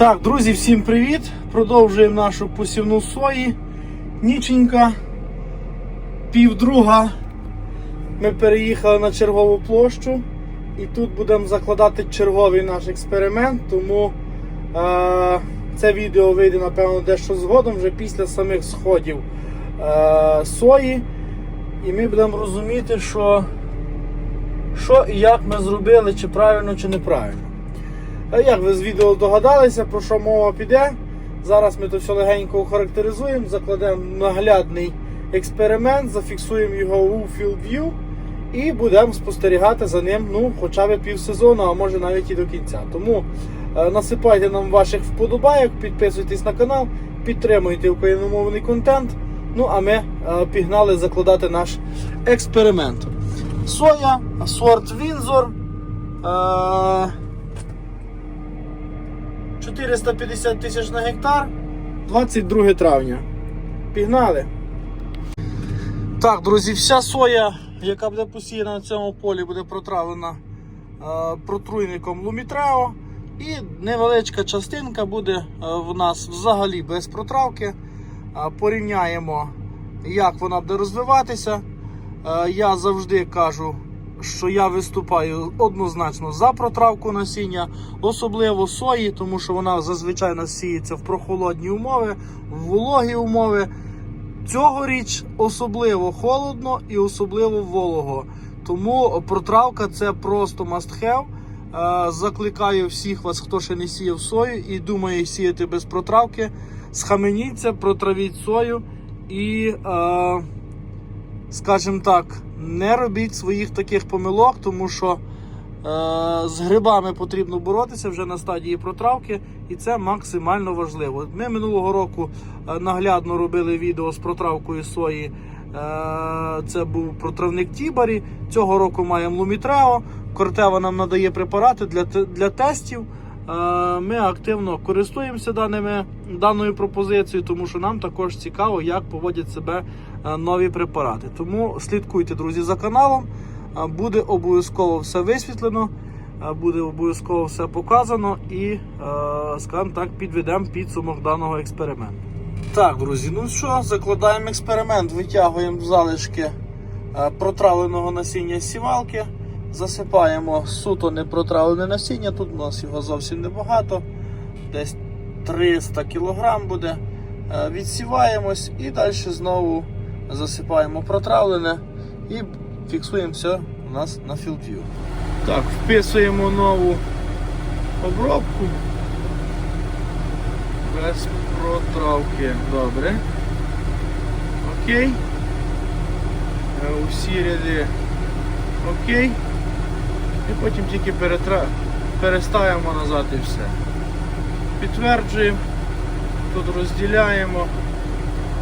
Так, друзі, всім привіт! Продовжуємо нашу посівну сої. Ніченька, півдруга. Ми переїхали на чергову площу і тут будемо закладати черговий наш експеримент, тому е- це відео вийде, напевно, дещо згодом, вже після самих сходів е- сої. І ми будемо розуміти, що, що і як ми зробили, чи правильно, чи неправильно. А як ви з відео догадалися, про що мова піде? Зараз ми то все легенько охарактеризуємо, закладемо наглядний експеримент, зафіксуємо його у Field View і будемо спостерігати за ним ну, хоча б півсезону, а може навіть і до кінця. Тому е, насипайте нам ваших вподобайок, підписуйтесь на канал, підтримуйте україномовний контент. Ну а ми е, пігнали закладати наш експеримент. Соя, сорт Вінзор. Е, 450 тисяч на гектар, 22 травня. Пігнали. Так, друзі, вся соя, яка буде посіяна на цьому полі, буде протравлена е, протруйником Лумітрео. І невеличка частинка буде е, в нас взагалі без протравки. Е, порівняємо, як вона буде розвиватися. Е, я завжди кажу, що я виступаю однозначно за протравку насіння, особливо сої, тому що вона зазвичай насіється в прохолодні умови, в вологі умови. Цьогоріч особливо холодно і особливо волого. Тому протравка це просто. Е, Закликаю всіх вас, хто ще не сіяв сою і думає сіяти без протравки. Схаменіться, протравіть сою і, е, скажімо так, не робіть своїх таких помилок, тому що е, з грибами потрібно боротися вже на стадії протравки, і це максимально важливо. Ми минулого року е, наглядно робили відео з протравкою сої. Е, Це був протравник Тібарі. Цього року маємо Лумітрео. Кортева нам надає препарати для, для тестів. Е, Ми активно користуємося даними, даною пропозицією, тому що нам також цікаво, як поводять себе нові препарати. Тому слідкуйте, друзі, за каналом. Е, Буде обов'язково все висвітлено, е, буде обов'язково все показано і, е, скажімо так, підведемо підсумок даного експерименту. Так, друзі, ну що, закладаємо експеримент, витягуємо залишки е, протравленого насіння сівалки, засипаємо суто непротравлене насіння. Тут у нас його зовсім небагато, десь 300 кг буде. Е, Відсіваємось і далі знову засипаємо протравлене і фіксуємо все у нас на філдв'ю. Так, вписуємо нову обробку. Без протравки. Добре. Окей. Е, Усі ряди окей. І потім тільки перетра... переставимо назад і все. Підтверджуємо. Тут розділяємо.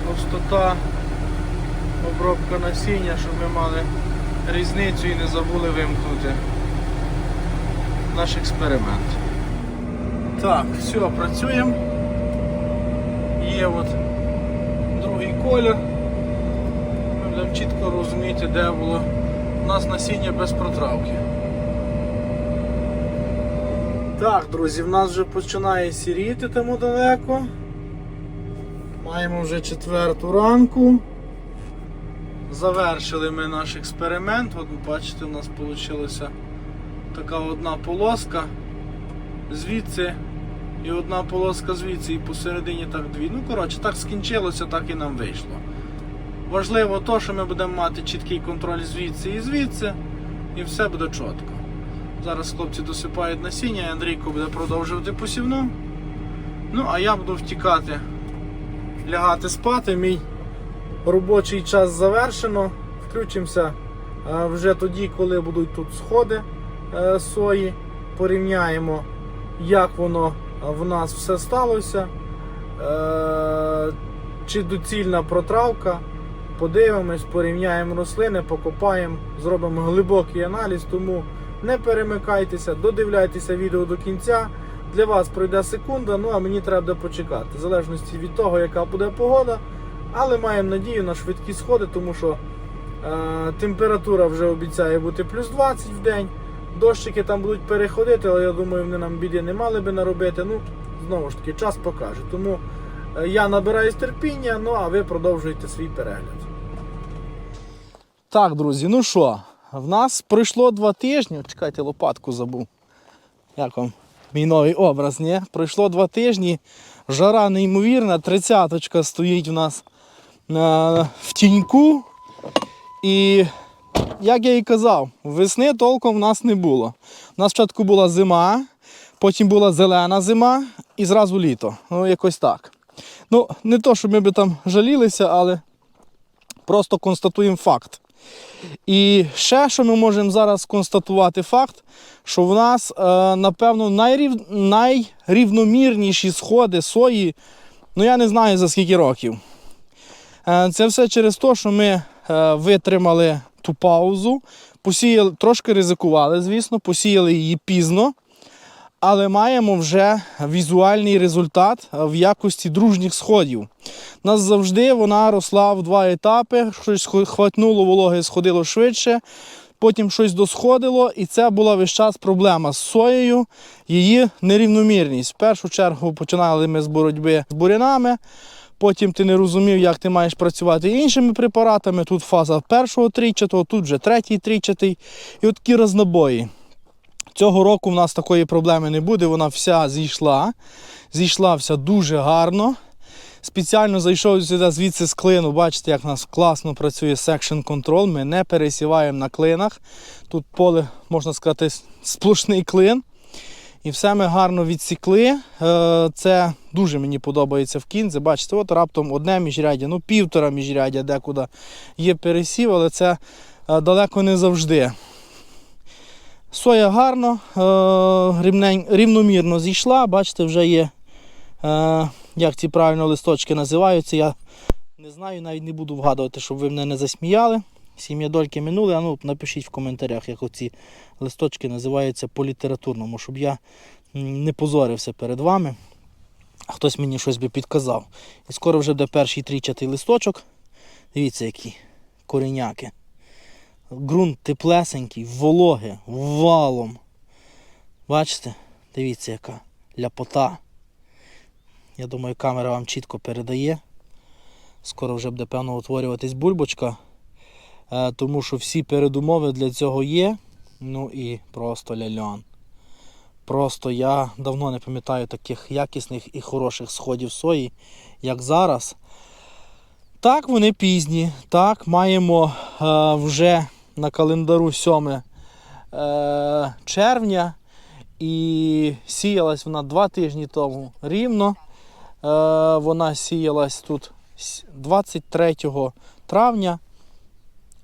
Пустота, обробка насіння, щоб ми мали різницю і не забули вимкнути наш експеримент. Так, все, працюємо. Є от другий колір. Ми будемо чітко розуміти, де було у нас насіння без протравки. Так, друзі, в нас вже починає сіріти тому далеко. Маємо вже четверту ранку. Завершили ми наш експеримент. От бачите, у нас вийшла така одна полоска звідси і одна полоска звідси, і посередині так дві. Ну, коротше, так скінчилося, так і нам вийшло. Важливо то, що ми будемо мати чіткий контроль звідси і звідси, і все буде чітко. Зараз хлопці досипають насіння, і Андрійко буде продовжувати посівну. Ну, а я буду втікати, лягати спати. Мій робочий час завершено. Включимося е, вже тоді, коли будуть тут сходи е, сої. Порівняємо, як воно в нас все сталося. Е, Чи доцільна протравка. Подивимось, порівняємо рослини, покопаємо, зробимо глибокий аналіз, тому не перемикайтеся, додивляйтеся відео до кінця. Для вас пройде секунда, ну а мені треба почекати, в залежності від того, яка буде погода. Але маємо надію на швидкі сходи, тому що е, температура вже обіцяє бути плюс 20 в день. Дощики там будуть переходити, але я думаю, вони нам біди не мали би наробити. Ну, знову ж таки час покаже. Тому е, я набираюсь терпіння, ну а ви продовжуєте свій перегляд. Так, друзі, ну що, в нас пройшло два тижні. Чекайте, лопатку забув. Як вам мій новий образ, ні? Пройшло два тижні. Жара неймовірна, тридцяточка стоїть у нас на, в тіньку. І як я і казав, весни толком в нас не було. У нас спочатку була зима, потім була зелена зима і зразу літо. Ну, якось так. Ну, не то, щоб ми би там жалілися, але просто констатуємо факт. І ще, що ми можемо зараз констатувати факт, що в нас, е, напевно, найрів... найрівномірніші сходи сої, ну я не знаю за скільки років. Е, Це все через те, що ми е, витримали ту паузу, посіяли, трошки ризикували, звісно, посіяли її пізно, але маємо вже візуальний результат е, в якості дружніх сходів. Нас завжди вона росла в два етапи, щось хватнуло вологи, сходило швидше. Потім щось досходило, і це була весь час проблема з соєю, її нерівномірність. В першу чергу починали ми з боротьби з бурянами, Потім ти не розумів, як ти маєш працювати іншими препаратами. Тут фаза першого трійчатого, тут вже третій трійчатий. І от такі рознобої. Цього року в нас такої проблеми не буде, вона вся зійшла. Зійшла вся дуже гарно. Спеціально зайшов сюди звідси з клину. Бачите, як в нас класно працює Section Control. Ми не пересіваємо на клинах. Тут поле, можна сказати, сплошний клин. І все ми гарно відсікли. Е, Це дуже мені подобається в кінці. Бачите, от раптом одне міжряддя, ну півтора міжряддя декуди є пересів, але це е, далеко не завжди. Соя гарно, е, рівномірно зійшла. Бачите, вже є, як ці правильно листочки називаються. Я не знаю, навіть не буду вгадувати, щоб ви мене не засміяли. Сім'я дольки минули, а ну напишіть в коментарях, як оці листочки називаються по літературному, щоб я не позорився перед вами. А хтось мені щось би підказав. І скоро вже буде перший трічатий листочок. Дивіться, які кореняки. Ґрунт теплесенький, вологе, валом. Бачите? Дивіться, яка ляпота. Я думаю, камера вам чітко передає. Скоро вже буде певно утворюватись бульбочка. Е, тому що всі передумови для цього є. Ну і просто ляльон. Просто я давно не пам'ятаю таких якісних і хороших сходів сої, як зараз. Так, вони пізні. Так, маємо е, вже на календару 7 е, червня. І сіялась вона два тижні тому рівно. Е, вона сіялась тут 23 травня.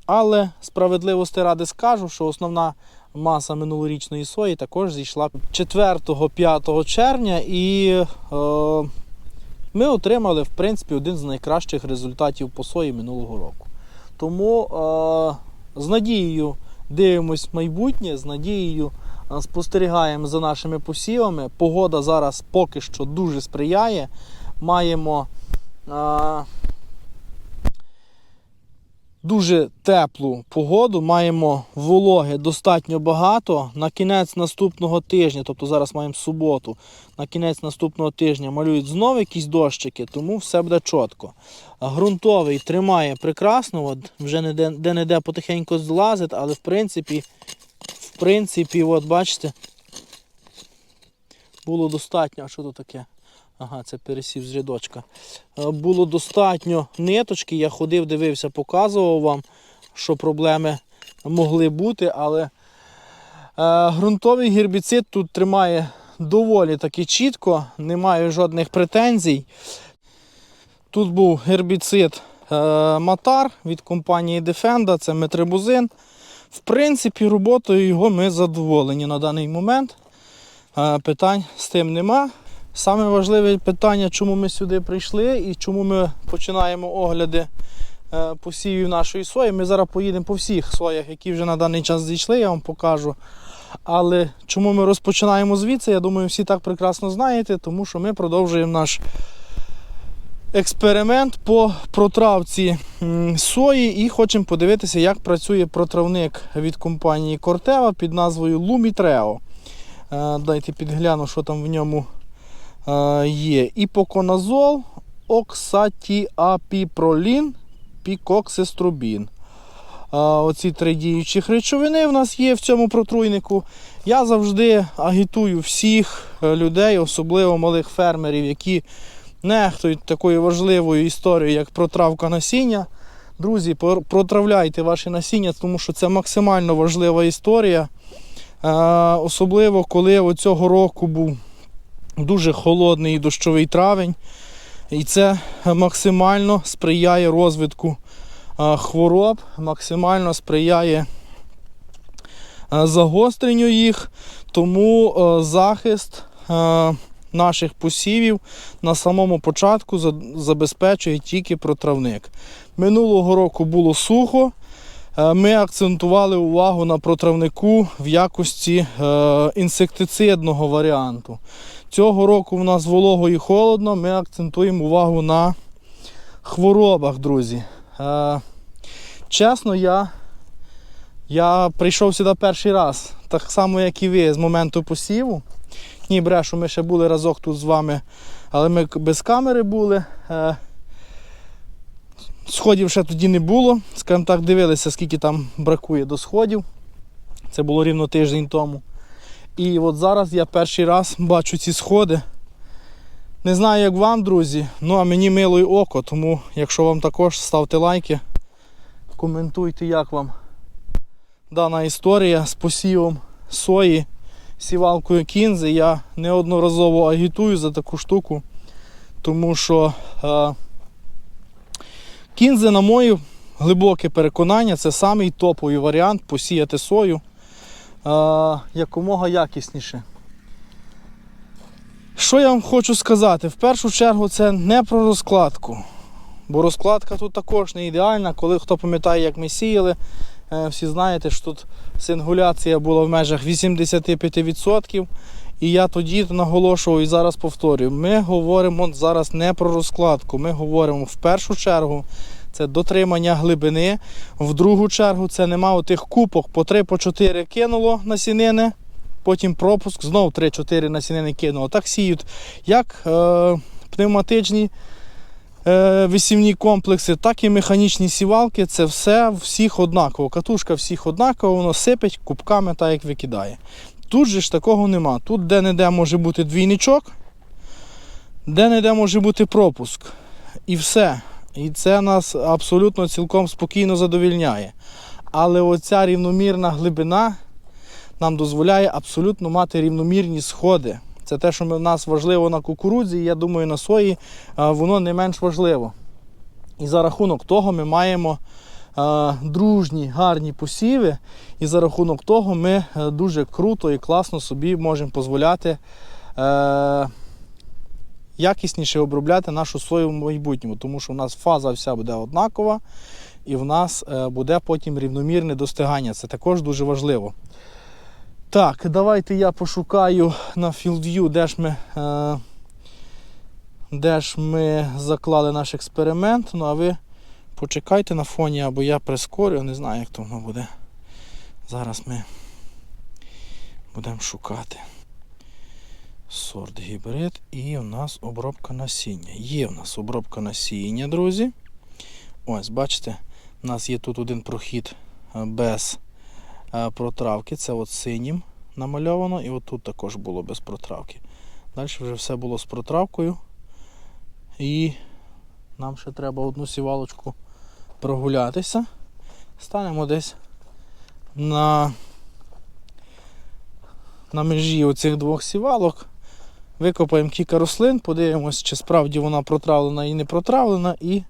Але справедливості ради скажу, що основна маса минулорічної сої також зійшла 4-5 червня, і е, ми отримали в принципі один з найкращих результатів по сої минулого року. Тому е, з надією дивимось майбутнє, з надією е, спостерігаємо за нашими посівами. Погода зараз поки що дуже сприяє. Маємо. Е, дуже теплу погоду, маємо вологи достатньо багато. На кінець наступного тижня, тобто зараз маємо суботу, на кінець наступного тижня малюють знову якісь дощики, тому все буде чітко. А Ґрунтовий тримає прекрасно, от вже не де не де потихеньку злазить, але в принципі, в принципі, от бачите, було достатньо. А що тут таке? Ага, це пересів з рядочка. Е, Було достатньо ниточки. Я ходив, дивився, показував вам, що проблеми могли бути, але е, ґрунтовий гербіцид тут тримає доволі таки чітко, немає жодних претензій. Тут був гербіцид е, Матар від компанії Defenda, це метрибузин. В принципі, роботою його ми задоволені на даний момент. Е, питань з тим нема. Саме важливе питання, чому ми сюди прийшли і чому ми починаємо огляди е, посівів нашої сої. Ми зараз поїдемо по всіх соях, які вже на даний час зійшли, я вам покажу. Але чому ми розпочинаємо звідси, я думаю, всі так прекрасно знаєте, тому що ми продовжуємо наш експеримент по протравці сої і хочемо подивитися, як працює протравник від компанії Corteva під назвою Lumitreo. Е, Дайте підгляну, що там в ньому є іпоконазол, оксатіапіпролін, пікоксиструбін. Оці три діючих речовини в нас є в цьому протруйнику. Я завжди агітую всіх е, людей, особливо малих фермерів, які нехтують такою важливою історією, як протравка насіння. Друзі, протравляйте ваші насіння, тому що це максимально важлива історія. Е, Особливо, коли оцього року був дуже холодний і дощовий травень. І це максимально сприяє розвитку хвороб, максимально сприяє загостренню їх. Тому захист наших посівів на самому початку забезпечує тільки протравник. Минулого року було сухо. Е, Ми акцентували увагу на протравнику в якості е, інсектицидного варіанту. Цього року в нас волого і холодно, ми акцентуємо увагу на хворобах, друзі. Е, чесно, я, я прийшов сюди перший раз, так само, як і ви, з моменту посіву. Ні, брешу, ми ще були разок тут з вами, але ми без камери були. Сходів ще тоді не було. Скажімо так, дивилися, скільки там бракує до сходів. Це було рівно тиждень тому. І от зараз я перший раз бачу ці сходи. Не знаю, як вам, друзі, ну а мені мило й око, тому якщо вам також ставте лайки, коментуйте, як вам дана історія з посівом сої, сівалкою кінзи. Я неодноразово агітую за таку штуку, тому що е, кінзи, на моє глибоке переконання, це самий топовий варіант посіяти сою е, якомога якісніше. Що я вам хочу сказати? В першу чергу це не про розкладку. Бо розкладка тут також не ідеальна. Коли хто пам'ятає, як ми сіяли, е, всі знаєте, що тут сингуляція була в межах 85%. І я тоді наголошував і зараз повторюю, ми говоримо зараз не про розкладку, ми говоримо в першу чергу це дотримання глибини, в другу чергу це нема отих купок по 3-4 кинуло насінини, потім пропуск, знову 3-4 насінини кинуло. Так сіють як е, пневматичні е, висівні комплекси, так і механічні сівалки. Це все всіх однаково. Катушка всіх однакова, воно сипить кубками, так як викидає. Тут же ж такого нема. Тут де-не-де може бути двійничок, де-не-де може бути пропуск. І все. І це нас абсолютно цілком спокійно задовільняє. Але оця рівномірна глибина нам дозволяє абсолютно мати рівномірні сходи. Це те, що в нас важливо на кукурудзі, і я думаю, на сої воно не менш важливо. І за рахунок того ми маємо дружні, гарні посіви, і за рахунок того ми е, дуже круто і класно собі можемо дозволяти е, якісніше обробляти нашу сою в майбутньому, тому що в нас фаза вся буде однакова, і в нас е, буде потім рівномірне достигання. Це також дуже важливо. Так, давайте я пошукаю на FieldView, де ж ми, де ж ми заклали наш експеримент. Ну, а ви почекайте на фоні, або я прискорю, не знаю, як то воно буде. Зараз ми будемо шукати сорт гібрид і у нас обробка насіння. Є в нас обробка насіння, друзі. Ось, бачите, у нас є тут один прохід е, без е, протравки. Це от синім намальовано, і от тут також було без протравки. Далі вже все було з протравкою. І нам ще треба одну сівалочку прогулятися. Станемо десь на, на межі оцих двох сівалок. Викопаємо кілька рослин, подивимось, чи справді вона протравлена і не протравлена, і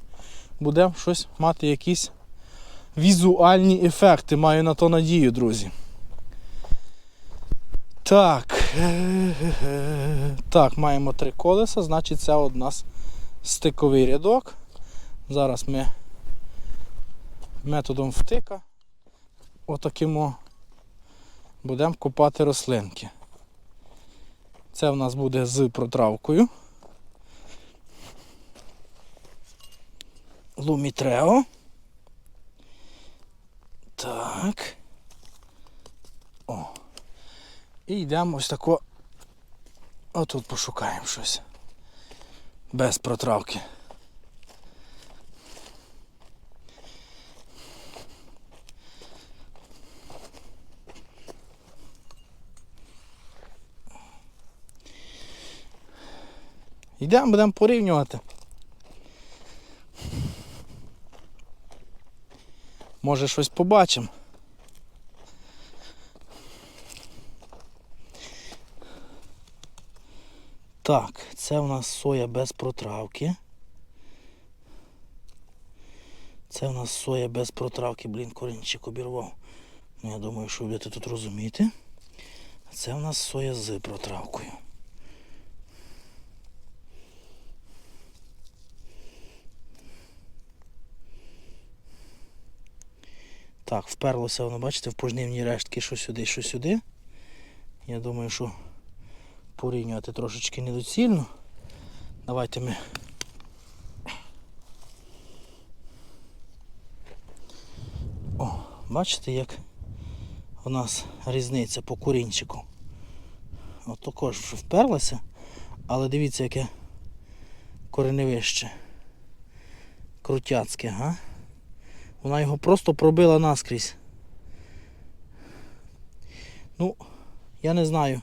будемо щось мати якісь візуальні ефекти. Маю на то надію, друзі. Так. Так, маємо три колеса, значить це у нас стиковий рядок. Зараз ми методом втика отаким о будемо копати рослинки. Це в нас буде з протравкою. Лумітрео. Так. О. І йдемо ось тако Отут пошукаємо щось. Без протравки. Йдемо, будемо порівнювати. Може щось побачимо. Так, це у нас соя без протравки. Це у нас соя без протравки, блін, корінчик обірвав. Ну, я думаю, що будете тут розуміти. Це у нас соя з протравкою. Так, вперлося воно, бачите, в пожнивні рештки, що сюди, що сюди. Я думаю, що порівнювати трошечки недоцільно. Давайте ми. О, бачите, як у нас різниця по курінчику. От також вже вперлася, але дивіться, яке кореневище. Крутяцьке, га? Вона його просто пробила наскрізь. Ну, я не знаю,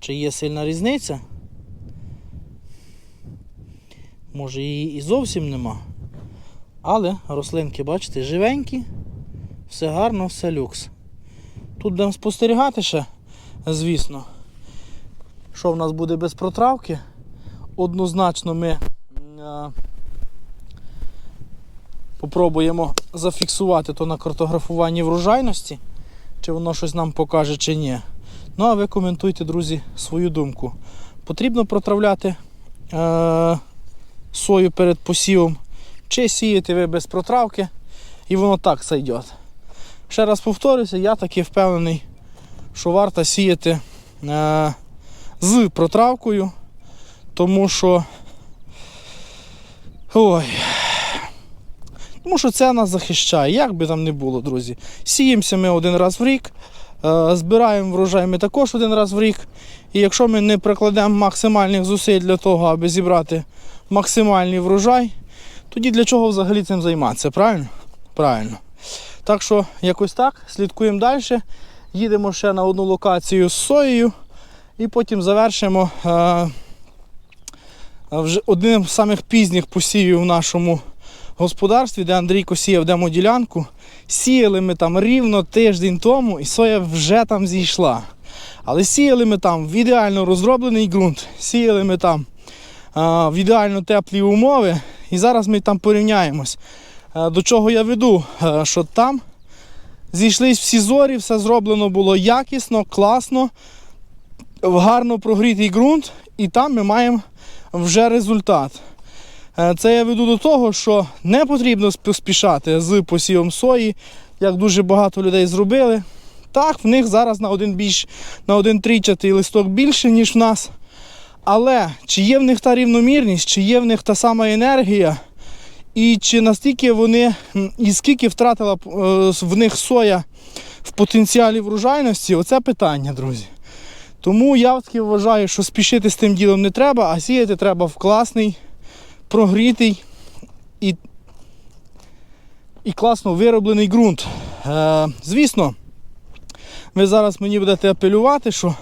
чи є сильна різниця. Може її і зовсім нема. Але рослинки, бачите, живенькі, все гарно, все люкс. Тут будемо спостерігати ще, звісно, що в нас буде без протравки. Однозначно ми попробуємо зафіксувати то на картографуванні врожайності, чи воно щось нам покаже, чи ні. Ну, а ви коментуйте, друзі, свою думку. Потрібно протравляти е- сою перед посівом, чи сіяти ви без протравки, і воно так зайде. Ще раз повторюся, я таки впевнений, що варто сіяти е- з протравкою, тому що. Ой. Тому що це нас захищає, як би там не було, друзі. Сіємося ми один раз в рік, е, збираємо врожай ми також один раз в рік. І якщо ми не прикладемо максимальних зусиль для того, аби зібрати максимальний врожай, тоді для чого взагалі цим займатися? Правильно? Правильно. Так що якось так, слідкуємо далі. Їдемо ще на одну локацію з соєю і потім завершимо е, вже одним з самих пізніх посівів в нашому господарстві, де Андрійко сіяв демоділянку. Сіяли ми там рівно тиждень тому, і соя вже там зійшла. Але сіяли ми там в ідеально розроблений ґрунт, сіяли ми там а, в ідеально теплі умови. І зараз ми там порівняємось. А, до чого я веду? А, що там зійшлись всі зорі, все зроблено було якісно, класно, в гарно прогрітий ґрунт, і там ми маємо вже результат. Е, Це я веду до того, що не потрібно поспішати з посівом сої, як дуже багато людей зробили. Так, в них зараз на один більш, на один трійчатий листок більше, ніж в нас. Але чи є в них та рівномірність, чи є в них та сама енергія, і чи настільки вони, і скільки втратила е, в них соя в потенціалі врожайності, оце питання, друзі. Тому я таки вважаю, що спішити з тим ділом не треба, а сіяти треба в класний прогрітий і, і класно вироблений ґрунт. Е, звісно, ви зараз мені будете апелювати, що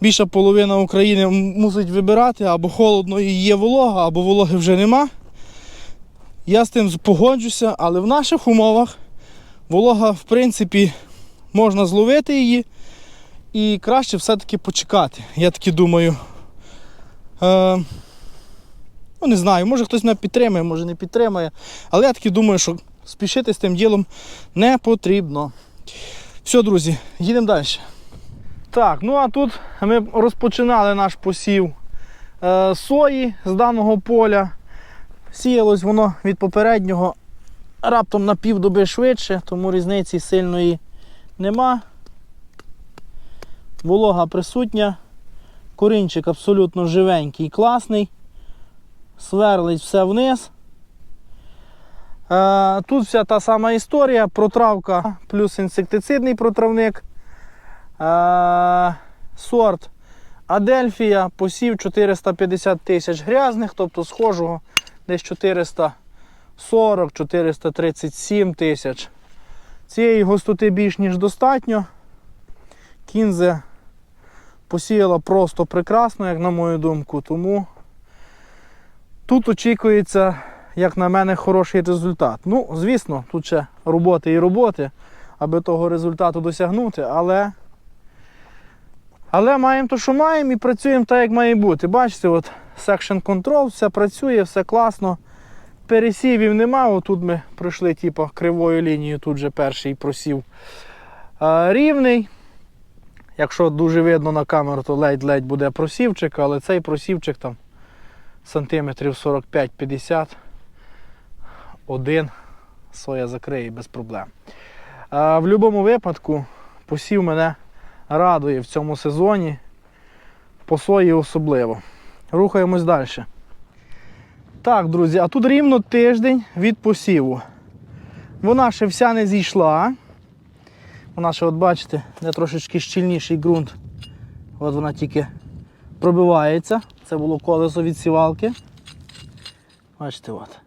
більша половина України мусить вибирати або холодно і є волога, або вологи вже нема. Я з тим погоджуся, але в наших умовах волога, в принципі, можна зловити її і краще все-таки почекати. Я таки думаю. Е, Ну, не знаю, може хтось мене підтримує, може не підтримує. Але я таки думаю, що спішити з тим ділом не потрібно. Все, друзі, їдемо далі. Так, ну а тут ми розпочинали наш посів е, сої з даного поля. Сіялось воно від попереднього раптом на півдоби швидше, тому різниці сильної нема. Волога присутня. Корінчик абсолютно живенький, і класний сверлить все вниз. Е, Тут вся та сама історія, протравка плюс інсектицидний протравник. Е, Сорт Адельфія посів 450 тисяч грязних, тобто схожого десь 440-437 тисяч. Цієї густоти більш ніж достатньо. Кінзе посіяла просто прекрасно, як на мою думку. Тому тут очікується, як на мене, хороший результат. Ну, звісно, тут ще роботи і роботи, аби того результату досягнути, але. Але маємо те, що маємо, і працюємо так, як має бути. Бачите, от Section Control, все працює, все класно. Пересівів нема. Отут ми пройшли типу, кривою лінією, тут же перший просів а, рівний. Якщо дуже видно на камеру, то ледь-ледь буде просівчик, але цей просівчик там сантиметрів 45-50. Один соя закриє без проблем. А, в будь-якому випадку посів мене радує в цьому сезоні. По сої особливо. Рухаємось далі. Так, друзі, а тут рівно тиждень від посіву. Вона ще вся не зійшла. Вона ще, от бачите, де трошечки щільніший ґрунт. От вона тільки пробивається. Це було колесо від сівалки. Бачите, от.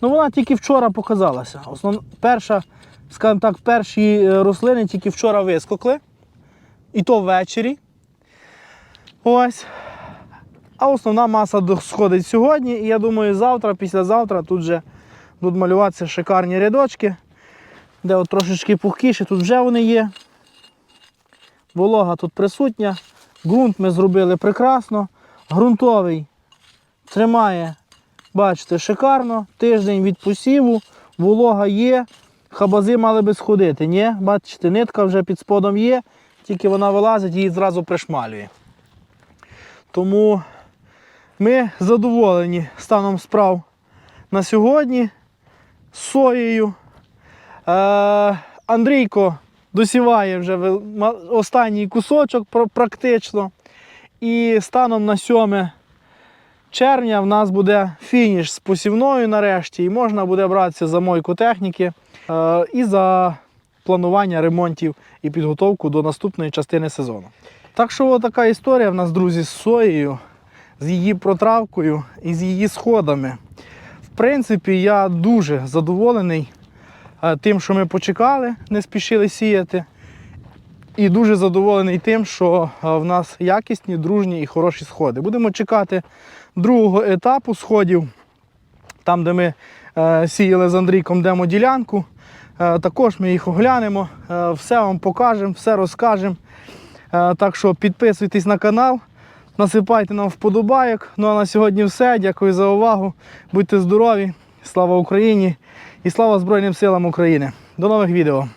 Ну вона тільки вчора показалася. Основ... Перша, скажімо так, перші е, рослини тільки вчора вискокли. І то ввечері. Ось. А основна маса сходить сьогодні. І я думаю, завтра, післязавтра тут вже будуть малюватися шикарні рядочки, де от трошечки пухкіше, тут вже вони є. Волога тут присутня. Ґрунт ми зробили прекрасно. Ґрунтовий тримає, бачите, шикарно. Тиждень від посіву, волога є. Хабази мали би сходити. Ні, бачите, нитка вже під сподом є, тільки вона вилазить її зразу пришмалює. Тому ми задоволені станом справ на сьогодні з соєю. Е, Андрійко досіває вже останній кусочок практично. І станом на 7 червня в нас буде фініш з посівною нарешті, і можна буде братися за мойку техніки е, і за планування ремонтів і підготовку до наступної частини сезону. Так що така історія в нас, друзі, з соєю, з її протравкою і з її сходами. В принципі, я дуже задоволений тим, що ми почекали, не спішили сіяти. І дуже задоволений тим, що в нас якісні, дружні і хороші сходи. Будемо чекати другого етапу сходів, там, де ми е, сіяли з Андрійком демоділянку. Е, також ми їх оглянемо, е, все вам покажемо, все розкажемо. Так що підписуйтесь на канал, насипайте нам вподобайок. Ну а на сьогодні все. Дякую за увагу. Будьте здорові! Слава Україні і слава Збройним силам України. До нових відео!